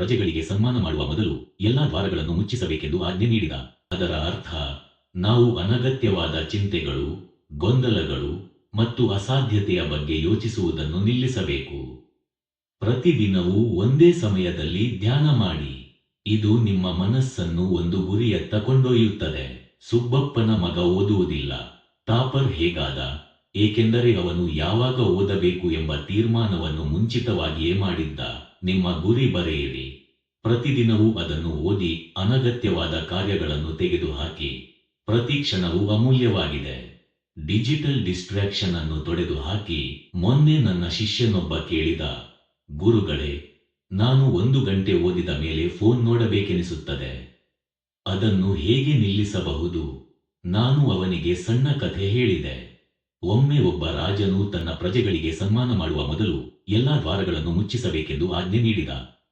ಪ್ರಜೆಗಳಿಗೆ ಸನ್ಮಾನ ಮಾಡುವ ಮೊದಲು ಎಲ್ಲಾ ದ್ವಾರಗಳನ್ನು ಮುಚ್ಚಿಸಬೇಕೆಂದು ಆಜ್ಞೆ ನೀಡಿದ. ಅದರ ಅರ್ಥ, ನಾವು ಅನಗತ್ಯವಾದ ಚಿಂತೆಗಳು, ಗೊಂದಲಗಳು ಮತ್ತು ಅಸಾಧ್ಯತೆಯ ಬಗ್ಗೆ ಯೋಚಿಸುವುದನ್ನು ನಿಲ್ಲಿಸಬೇಕು. ಪ್ರತಿದಿನವೂ ಒಂದೇ ಸಮಯದಲ್ಲಿ ಧ್ಯಾನ ಮಾಡಿ. ಇದು ನಿಮ್ಮ ಮನಸ್ಸನ್ನು ಒಂದು ಗುರಿಯತ್ತ ಕೊಂಡೊಯ್ಯುತ್ತದೆ. ಸುಬ್ಬಪ್ಪನ ಮಗ ಓದುವುದಿಲ್ಲ. ಟಾಪರ್ ಹೇಗಾದ? ಏಕೆಂದರೆ ಅವನು ಯಾವಾಗ ಓದಬೇಕು ಎಂಬ ತೀರ್ಮಾನವನ್ನು ಮುಂಚಿತವಾಗಿಯೇ ಮಾಡಿದ್ದ. ನಿಮ್ಮ ಗುರಿ ಬರೆಯಿರಿ. ಪ್ರತಿದಿನವೂ ಅದನ್ನು ಓದಿ ಅನಗತ್ಯವಾದ ಕಾರ್ಯಗಳನ್ನು ತೆಗೆದುಹಾಕಿ. ಪ್ರತಿ ಕ್ಷಣವೂ ಅಮೂಲ್ಯವಾಗಿದೆ. ಡಿಜಿಟಲ್ ಡಿಸ್ಟ್ರಾಕ್ಷನ್ ಅನ್ನು ತೊಡೆದುಹಾಕಿ. ಮೊನ್ನೆ ನನ್ನ ಶಿಷ್ಯನೊಬ್ಬ ಕೇಳಿದ, ಗುರುಗಳೇ, ನಾನು ಒಂದು ಗಂಟೆ ಓದಿದ ಮೇಲೆ ಫೋನ್ ನೋಡಬೇಕೆನಿಸುತ್ತದೆ. ಅದನ್ನು ಹೇಗೆ ನಿಲ್ಲಿಸಬಹುದು? ನಾನು ಅವನಿಗೆ ಸಣ್ಣ ಕಥೆ ಹೇಳಿದೆ. ಒಮ್ಮೆ ಒಬ್ಬ ರಾಜನು ತನ್ನ ಪ್ರಜೆಗಳಿಗೆ ಸನ್ಮಾನ ಮಾಡುವ ಮೊದಲು ಎಲ್ಲಾ ದ್ವಾರಗಳನ್ನು ಮುಚ್ಚಿಸಬೇಕೆಂದು ಆಜ್ಞೆ ನೀಡಿದ.